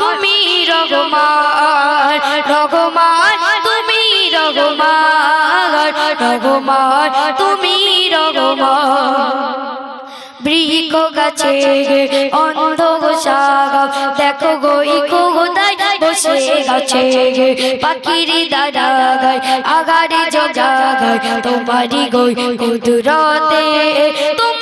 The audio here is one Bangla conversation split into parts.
তুমি তুমি তুমি তুমি বৃক্ষ গাছে অন্ধ সাগা দেখো গো ইকো বসে গাছে দাদা গায় আগারে তোমারি গই তোমার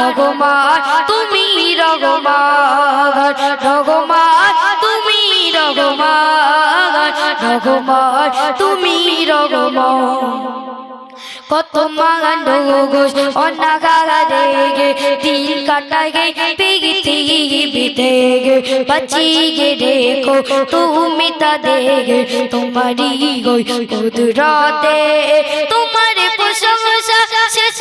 ভগমা তুমি রগমা ভগমা তুমি রগমা ভগমা তুমি রগমা কত মানুষ অনাগারা দেগে, দিল কাটা গে পেগিতি বিতে গে বাঁচি গে দেখো, তুমি তা দেগে তোমারি গই কুদরতে। তোমার পোষা শেষ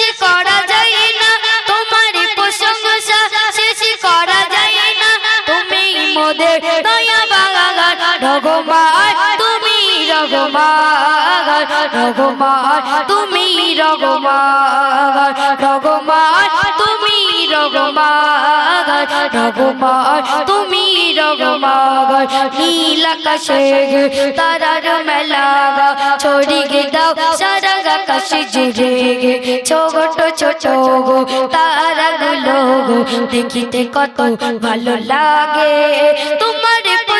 দয়া বাগান রঘুমান তুমি রঘুমান রঘুমান তুমি রঘুমান রঘুমান তুমি রঘুমান রঘুমান তুমি রঘুমান নীল আকাশে তারার মেলা ছড়ি গে দাও সারা আকাশে জুড়ে। গে ছোট ছোট তারা গুলো দেখিতে কত ভালো লাগে। তোমার